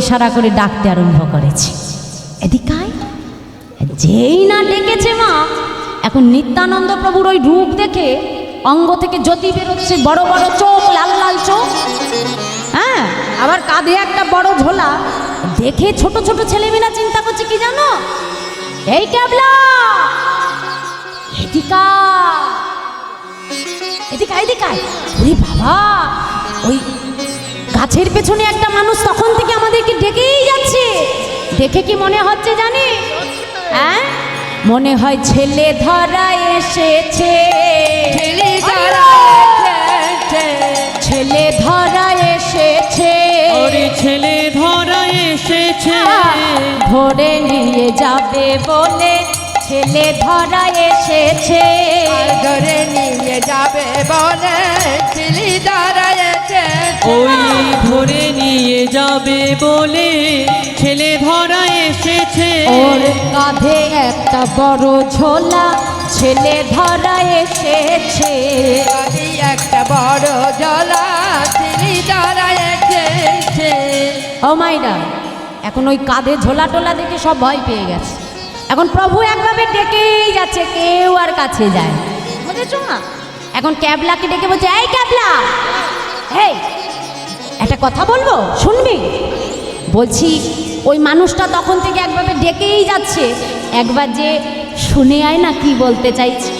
ইশারা করে ডাকতে আরম্ভ করেছে। এদিকায় যেই না ডেকেছে মা, এখন নিত্যানন্দ প্রভুর ওই রূপ দেখে অঙ্গ থেকে জ্যোতি বেরোচ্ছে, বড় বড় চোখ, লাল লাল চোখ। হ্যাঁ আবার কাঁধে একটা বড় ঝোলা। দেখে ছোট ছোট ছেলেমেয়েরা চিন্তা করছে, কি জানো? এই ক্যাবলা এদিকা! এদিকা এদিকা ওরে বাবা! ওই গাছের পেছনে একটা মানুষ তখন থেকে আমাদেরকে ডেকেই যাচ্ছে। দেখে কি মনে হচ্ছে জানি? হ্যাঁ? মনে হয় ছেলে ধরা এসেছে। ছেলে ধরা এসেছে। ছেলে ধরা এসেছে। ওরে ছেলে ধরা এসেছে। ধরে নিয়ে যাবে বলে ছেলে ধরা এসেছে ধরে নিয়ে যাবে বলে ছেলে ধরা এসেছে। ওই ধরে নিয়ে যাবে বলে ছেলে ধরা এসেছে ওর কাঁধে একটা বড় ঝোলা ছেলে ধরা এসেছে একটা বড় জলা ছেলে ধরা এসেছে। ও মাইরা এখন ওই কাঁধে ঝোলা টোলা দেখে সব ভয় পেয়ে গেছে এখন প্রভু একভাবে ডেকেই যাচ্ছে কেউ আর কাছে যায়। বুঝেছ না এখন ক্যাবলাকে ডেকে বলছে এই ক্যাবলা এই একটা কথা বলব? শুনবি? বলছি ওই মানুষটা তখন থেকে একভাবে ডেকেই যাচ্ছে। একবার যে শুনে আয় না কি বলতে চাইছি।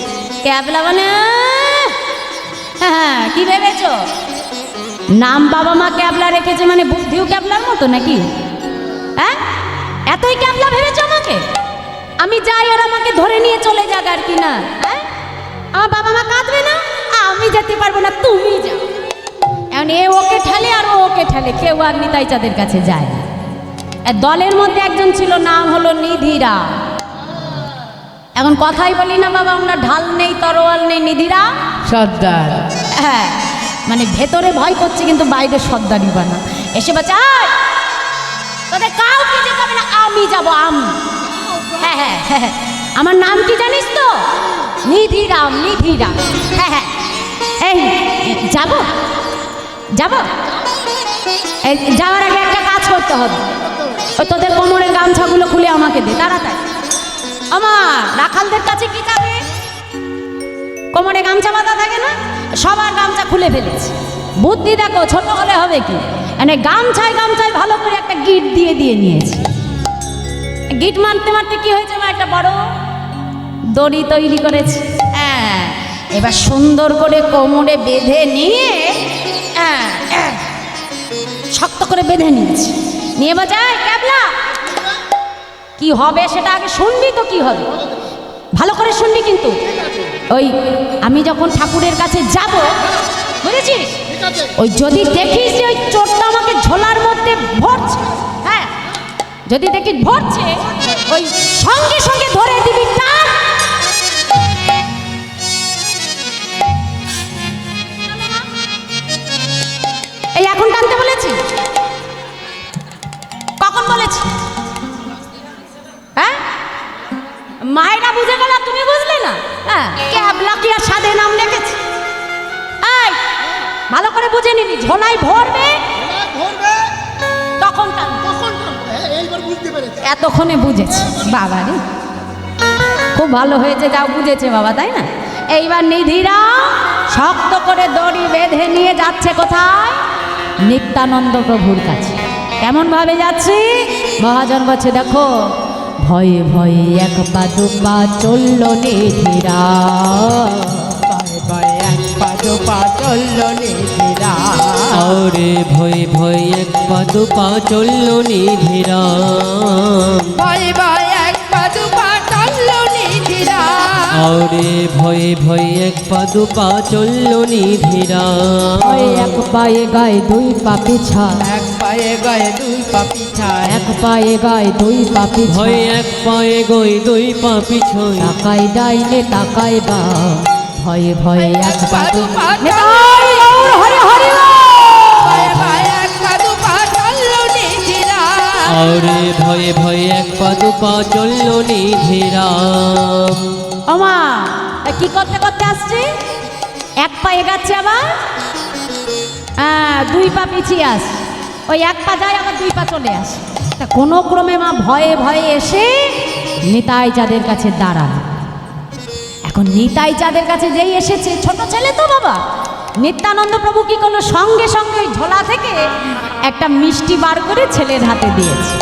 ক্যাবলা মানে "আহ!" হ্যাঁ কি ভেবেছো? নাম বাবা মা ক্যাবলা রেখেছে মানে বুদ্ধিও ক্যাবলার মতো নাকি? হ্যাঁ? এতই ক্যাবলা ভেবেছো? আমি যাই আর আমাকে ধরে নিয়ে চলে যাক আর কি না হ্যাঁ? আমার বাবা মা কাঁদবে না? আমি যেতে পারব না তুমি যাও। এখন এ ওকে ঠেলে আর ওকে ঠেলে কেউ আর নিতাই চাঁদের কাছে যায় না। আর দলের মধ্যে একজন ছিল নাম হলো নিধিরা এখন কথাই বলি না বাবা আমরা ঢাল নেই তরোয়াল নেই নিধিরা সর্দার। হ্যাঁ মানে ভেতরে ভয় করছে কিন্তু বাইরে সর্দারি বানা। এসে "আয়, তোদের কাউকে যেতে হবে না আমি যাব আমি। হ্যাঁ হ্যাঁ হ্যাঁ হ্যাঁ। আমার নাম কি জানিস তো? নিধিরাম নিধিরাম। হ্যাঁ হ্যাঁ। এই, যাব? যাব? যাওয়ার আগে একটা কাজ করতে হবে। ওই তোদের কোমরের গামছাগুলো খুলে আমাকে দে, তাড়াতাড়ি। আমার রাখালদের কাছে কি যাবে? কোমরে গামছা বাঁধা থাকে না? সবার গামছা খুলে ফেলেছে। বুদ্ধি দেখো, ছোট হলে হবে কি? মানে গামছায় গামছায় ভালো করে একটা গিট দিয়ে দিয়ে নিয়েছে। গিট মারতে মারতে কি হয়েছে আমার একটা বড় দড়ি তৈরি করেছে। হ্যাঁ এবার সুন্দর করে কোমরে বেঁধে নিয়ে হ্যাঁ, হ্যাঁ, শক্ত করে বেঁধে নিয়েছি। নিয়ে বাজায় ক্যাবলা। কি হবে সেটা আগে শুনবি তো কি হবে? ভালো করে শুনবি কিন্তু। ওই আমি যখন ঠাকুরের কাছে যাব বুঝেছিস? ওই যদি দেখিস যে ওই চোরটা আমাকে ঝোলার মধ্যে ভরছে যদি দেখি ভরছে ওই সঙ্গে সঙ্গে ধরে দিবি টান এই এখন টানতে বলেছি? কখন বলেছি? হ্যাঁ? মায়েরা বুঝে গেল, তুমি বুঝলে না? হ্যাঁ ক্যাবলা কি আর সাদে নাম লেগেছে ভালো করে বুঝে নিবি ঝোলাই ভরবে। এতক্ষণে বুঝেছে। বাবা রে। খুব ভালো হয়েছে যাও বুঝেছে বাবা তাই না? এইবার নিধিরা শক্ত করে দড়ি বেঁধে নিয়ে যাচ্ছে কোথায়? নিত্যানন্দ প্রভুর কাছে। কেমন ভাবে যাচ্ছি? মহাজন বলছে দেখো ভয়ে ভয়ে এক পা দু পা চলল নিধিরা। পায়ে পায়ে এক পা দু পা চলল নিধিরা। ওরে ভয় ভয় এক পা দু পা চলল নিধিরাম। ভয়ে ভয়ে এক পা দু পা চলল নিধিরা ওরে ভয়ে ভয়ে এক পা দু পা চলল নিধিরাম। এক পায়ে গায়ে দুই পা পিছা। এক পায়ে গায়ে দুই পা পিছায় এক পায়ে গায়ে দুই পা পিছা। ভয় এক পায়ে গই দুই পা পিছয় তাকাই ডাইনে তাকাই বা ভয়ে ভয়ে এক পা দু পা ওরে ভয়ে ভয়ে এক পা দু পা চলল নিধিরাম। ওমা কি করতে করতে আসছে? এক পা এগাচ্ছে আবার? হ্যাঁ দুই পা পিছিয়ে আস। ওই এক পা যায়, আবার দুই পা চলে আসে। তা কোনো ক্রমে মা ভয়ে ভয়ে এসে নিতাই চাঁদের কাছে দাঁড়াল। এখন নিতাই চাঁদের কাছে যেই এসেছে, ছোট ছেলে তো বাবা। নিত্যানন্দ প্রভু কি করল সঙ্গে সঙ্গে ওই ঝোলা থেকে একটা মিষ্টি বার করে ছেলের হাতে দিয়েছে।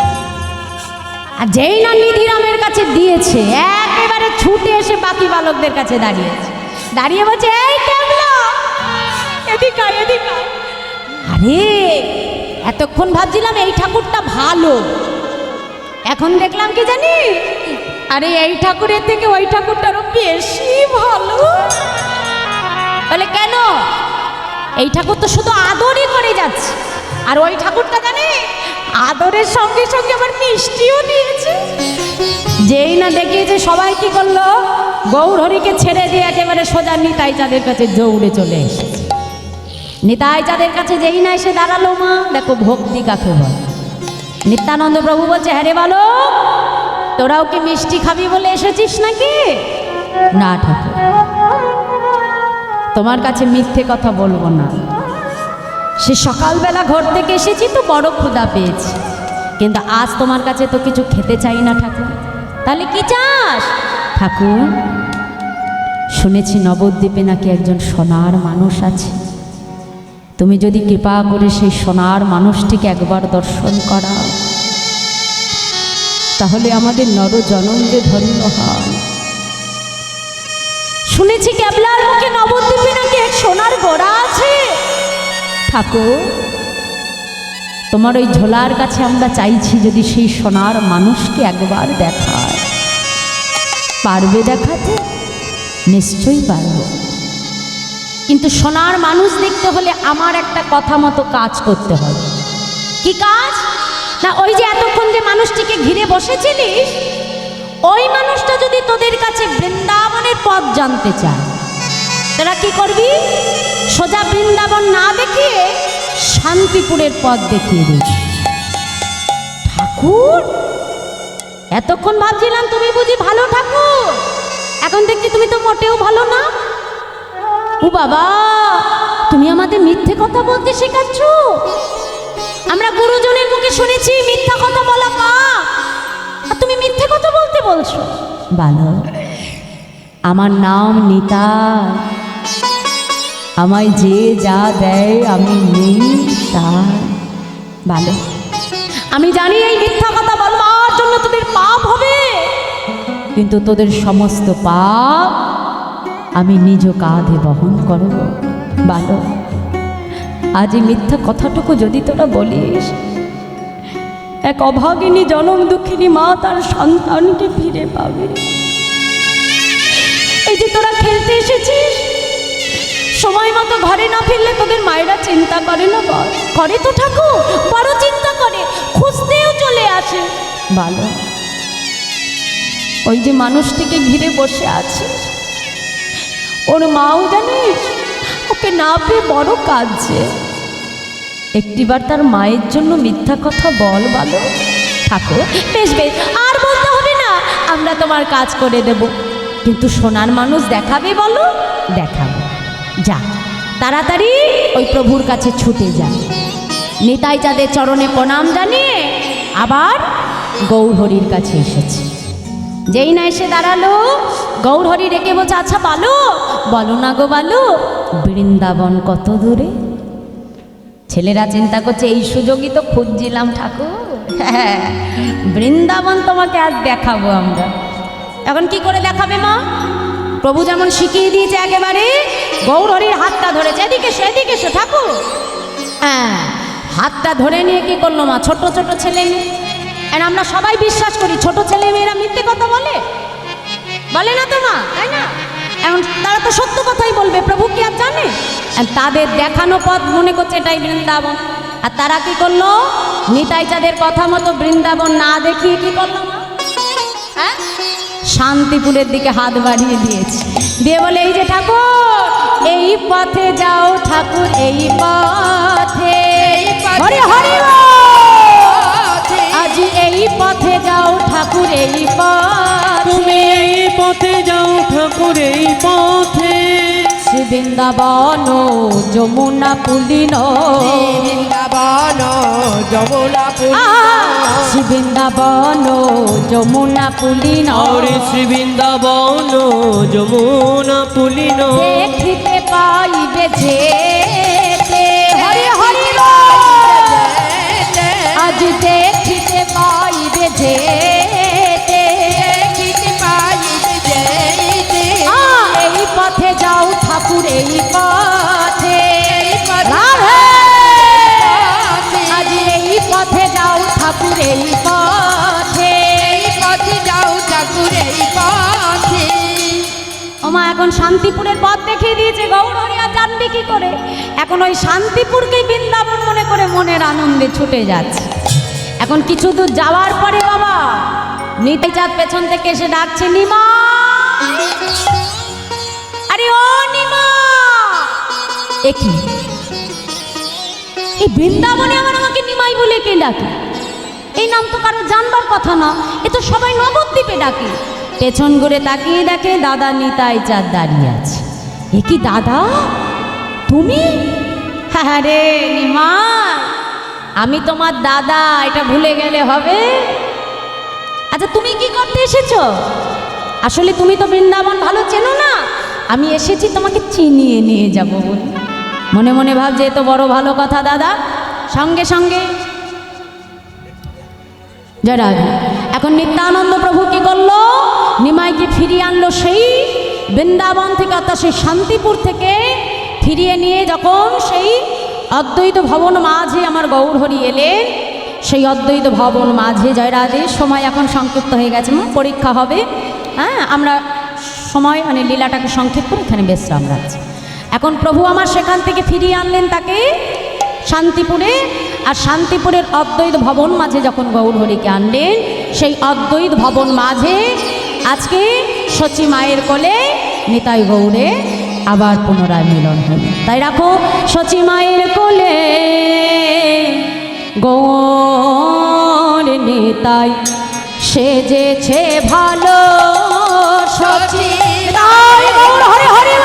আর যেই না নিধিরামের কাছে দিয়েছে, একেবারে ছুটে এসে বাকি বালকদের কাছে দাঁড়িয়েছে। দাঁড়িয়ে বলছে, এই আরে, এতক্ষণ ভাবছিলাম এই ঠাকুরটা ভালো। এখন দেখলাম কি জানি? আরে, এই ঠাকুরের থেকে ওই ঠাকুরটারও বেশি ভালো। বলে, কেন? এই ঠাকুর তো শুধু আদরই করে যাচ্ছে। আর ওই ঠাকুরটা জানে? আদরের সঙ্গে সঙ্গে আবার মিষ্টিও দিয়েছে। যেই না দেখিয়েছে, সবাই কি করল? গৌরহরিকে ছেড়ে দিয়ে একেবারে সোজা নিতাই চাঁদের কাছে দৌড়ে চলে নিতাই চাঁদের কাছে যেই না এসে দাঁড়াল মা, দেখো ভক্তি কাকে বল। নিত্যানন্দ প্রভু বলছে হ্যাঁ রে বলো তোরাও কি মিষ্টি খাবি বলে এসেছিস নাকি? না ঠাকুর, তোমার কাছে মিথ্যে কথা বলব না। সে সকালবেলা ঘর থেকে এসেছি তো বড় ক্ষুধা পেয়েছি। কিন্তু আজ তোমার কাছে তো কিছু খেতে চাই না, ঠাকুর। তাহলে কি চাস? ঠাকুর, শুনেছি নবদ্বীপে নাকি একজন সোনার মানুষ আছে। তুমি যদি কৃপা করে সেই সোনার মানুষটিকে একবার দর্শন করাও, তাহলে আমাদের নর জনম যে ধন্য হয় শুনেছি ক্যাবলার মুখে নবদ্বীপে নাকি এক সোনার গোড়া আছে? ঠাকুর, তোমার ওই ঝোলার কাছে আমরা চাইছি যদি সেই সোনার মানুষকে একবার দেখায়। পারবে দেখাতে? নিশ্চয়ই পারব। কিন্তু সোনার মানুষ দেখতে হলে আমার একটা কথা মতো কাজ করতে হবে। কি কাজ? না, ওই যে এতক্ষণ যে মানুষটিকে ঘিরে বসেছিলিস, ওই মানুষটা যদি তোদের কাছে বৃন্দাবনের পথ জানতে চায়, তোরা কি করবি? সোজা বৃন্দাবন না দেখিয়ে শান্তিপুরের পথ দেখিয়ে দিবি ঠাকুর, এতক্ষণ ভাবছিলাম তুমি বুঝি ভালো ঠাকুর। এখন দেখছি তুমি তো মোটেও ভালো না। ও বাবা, তুমি আমাদের মিথ্যে কথা বলতে শেখাচ্ছ? আমরা গুরুজনের মুখে শুনেছি মিথ্যা কথা বলা আর তুমি মিথ্যে কথা বলতে বলছো। ভালো আমার নাম নিতা আমায় যে যা দেয় আমি নেই তার ভালো। আমি জানি এই মিথ্যা কথা বলবার জন্য তোদের পাপ হবে। কিন্তু তোদের সমস্ত পাপ আমি নিজ কাঁধে বহন করব। ভালো। আজ এই মিথ্যা কথাটুকু যদি তোরা বলিস, এক অভাগিনী জনম দুঃখিনী মা তার সন্তানকে ফিরে পাবে। এই যে তোরা খেলতে এসেছিস সময় মতো ঘরে না ফিরলে তোদের মায়েরা চিন্তা করে না বল? করে তো ঠাকুর, বড় চিন্তা করে, খুঁজতেও চলে আসে। ভালো ওই যে মানুষটিকে ঘিরে বসে আছে, ওর মাও জানিস ওকে না পেয়ে বড় কাঁদছে। একটিবার তার মায়ের জন্য মিথ্যা কথা বল ভালো ঠাকুর, বেশ বেশ, আর বলতে হবে না, আমরা তোমার কাজ করে দেব। কিন্তু সোনার মানুষ দেখাবে, বলো? দেখাবো। যা। তাড়াতাড়ি ওই প্রভুর কাছে ছুটে যা। নিতাই চাঁদের চরণে প্রণাম জানিয়ে আবার গৌরহরির কাছে এসেছে। যেই না এসে দাঁড়াল, গৌরহরি রেখে বলছে আচ্ছা বালু, বলো না গো বালু, বৃন্দাবন কত দূরে? ছেলেরা চিন্তা করছে, এই সুযোগই তো খুঁজছিলাম ঠাকুর। হ্যাঁ বৃন্দাবন তোমাকে আজ দেখাবো আমরা। এখন কি করে দেখাবে মা? প্রভু যেমন শিখিয়ে দিয়েছে একেবারে গৌরহরির হাতটা ধরেছে। এদিকে এসো এদিকে এসো, ঠাকুর। হ্যাঁ হাতটা ধরে নিয়ে কি করল মা? ছোট ছোট ছেলে মেয়ে। আমরা সবাই বিশ্বাস করি, ছোট ছেলে মেয়েরা মিথ্যে কথা বলে। বলে না তো মা? তাই না? এখন তারা তো সত্য কথাই বলবে, প্রভু কি আর জানে? তাদের দেখানো পথ মনে করছে এটাই বৃন্দাবন। আর তারা কি করল? নিতাই চাঁদের কথা মতো বৃন্দাবন না দেখিয়ে কি করল হ্যাঁ? শান্তিপুরের দিকে হাত বাড়িয়ে দিয়েছে। দিয়ে বলে, এই যে ঠাকুর এই পথে যাও ঠাকুর এই পথে। হরে হরে আজ এই পথে যাও ঠাকুর এই পথে। তুমি এই পথে বৃন্দাবন যমুনা পুলিন। বৃন্দাবন যমুনা শ্রী বৃন্দাবন যমুনা পুলিন। শ্রী বৃন্দাবন যমুনা পুলিন। দেখিতে পাইবে যে শান্তিপুরের পথ দেখিয়ে দিয়েছে গৌরহরিয়া জানবি কি করে? এখন ওই শান্তিপুরকে বৃন্দাবন মনে করে মনের আনন্দে ছুটে যাচ্ছে। এখন কিছু দূর যাওয়ার পরে বাবা নিতে চাঁদ পেছন থেকে এসে ডাকছে, নিমা! আরে ও নিমা! একই এই বৃন্দাবনে আবার আমাকে নিমাই বলে কে ডাকে? এই নাম তো কারও জানবার কথা না, এ তো সবাই নবদ্বীপে ডাকে। পেছন ঘুরে তাকিয়ে দেখে দাদা নিতাই চাঁদ দাঁড়িয়ে আছে। এ কি দাদা? তুমি? হ্যাঁ রে নিমা। আমি তোমার দাদা, এটা ভুলে গেলে হবে। আচ্ছা তুমি কি করতে এসেছ? আসলে তুমি তো বৃন্দাবন ভালো চেনো না। আমি এসেছি তোমাকে চিনিয়ে নিয়ে যাব বলে। মনে মনে ভাবছে, এ তো বড় ভালো কথা দাদা। সঙ্গে সঙ্গে জয় এখন নিত্যানন্দ প্রভু কি করল? নিমাইকে ফিরিয়ে আনলো সেই বৃন্দাবন থেকে, অর্থাৎ সেই শান্তিপুর থেকে ফিরিয়ে নিয়ে যখন সেই অদ্বৈত ভবন মাঝে আমার গৌরহরি এলেন, সেই অদ্বৈত ভবন মাঝে জয় রাধে সময় এখন সংক্ষিপ্ত হয়ে গেছে পরীক্ষা হবে। হ্যাঁ আমরা সময় মানে লীলাটাকে সংক্ষিপ্ত এখানে বিশ্রাম রাখছি। এখন প্রভু আমার সেখান থেকে ফিরিয়ে আনলেন তাকে শান্তিপুরে, আর শান্তিপুরের অদ্বৈত ভবন মাঝে যখন গৌরহরিকে আনলেন, সেই অদ্বৈত ভবন মাঝে আজকে সচি মায়ের কোলে নিতাই গৌরে আবার পুনরায় মিলন হল। তাই রাখো সচি মায়ের কোলে গৌর নিতাই। সেজেছে ভালো সচি। হরে হরে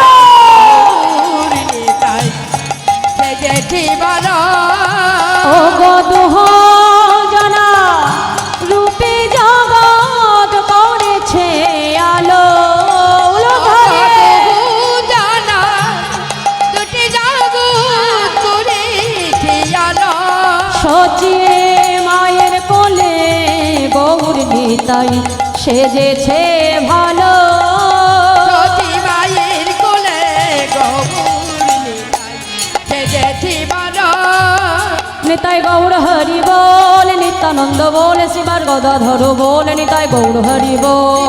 সচিয়ে মায়ের কোলে গৌর নিতাই সেজেছে ভালো। নিতাই গৌর হরি বল নিত্যানন্দ বল শিবার গদাধর বল নিতাই গৌর হরি বল।